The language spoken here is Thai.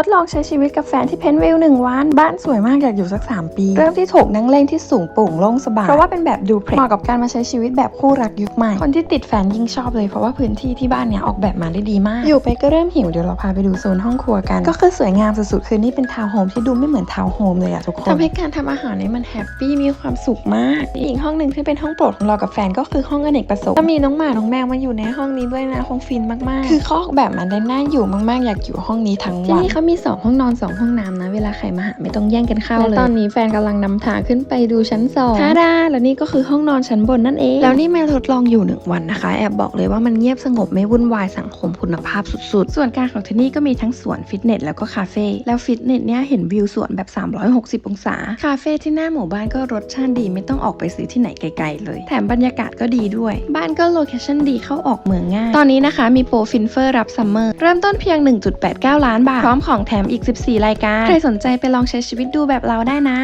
ทดลองใช้ชีวิตกับแฟนที่เพนวิลหนึ่งวัน บ้านสวยมากอยากอยู่สัก 3 ปี เริ่มที่โถงนั่งเล่นที่สูงโปร่งโล่งสบาย เพราะว่าเป็นแบบดูเพลเหมาะกับการมาใช้ชีวิตแบบคู่รักยุคใหม่ คนที่ติดแฟนยิ่งชอบเลยเพราะว่าพื้นที่ที่บ้านเนี้ยออกแบบมาได้ดีมาก อยู่ไปก็เริ่มหิวเดี๋ยวเราพาไปดูโซนห้องครัวกัน ก็คือสวยงามสุดๆ คือนี่เป็นทาวน์โฮมที่ดูไม่เหมือนทาวน์โฮมเลยอะทุกคนทำให้การทำอาหารเนี่ยมันแฮปปี้มีความสุขมาก อีกห้องหนึ่งที่เป็นห้องโปรดของเรากับแฟนก็คือห้องอเนกประสงค์ถ้ามีน้องหมา น้องแมวมาอยู่ในห้องนี้ด้วยนะคงฟินมากๆ คือเขาออกแบบมาได้น่าอยู่มากๆ อยากอยู่ห้องนี้ทั้งวันที่นี่เขามี 2 ห้องนอน 2 ห้องน้ำนะ เวลาใครมาหาไม่ต้องแย่งกันเข้าเลยและตอนนี้แฟนกำลังนำทางขึ้นไปดูชั้น2ท่าดาแล้วนี่ก็คือห้องนอนชั้นบนนั่นเอง แล้วนี่แม่ทดลองอยู่ 1 วันนะคะ แอบบอกเลยว่ามันเงียบสงบไม่วุ่นวายสังคมคุณภาพสุดๆ ส่วนกลารของที่นี่ก็มีทั้งสวนฟิตเนสแล้วก็คาเฟ่แล้วฟิตเนสเนี่ยเห็นวิวสวนแบบ 360 องศา คาเฟ่ที่หน้าหมู่บ้านก็รสชาติดีไม่ต้องออกไปซื้อที่ไหนไกลๆเลย แถมบรรยากาศก็ดีด้วย บ้านก็โลเคชั่นดีเข้าออกเมืองง่าย ตอนนี้นะคะมีโปรฟินเฟอร์รับซัมเมอร์เริ่มต้นเพียง 1.89 ล้านบาทพร้อมของแถมอีก 14 รายการ ใครสนใจไปลองใช้ชีวิตดูแบบเราได้นะ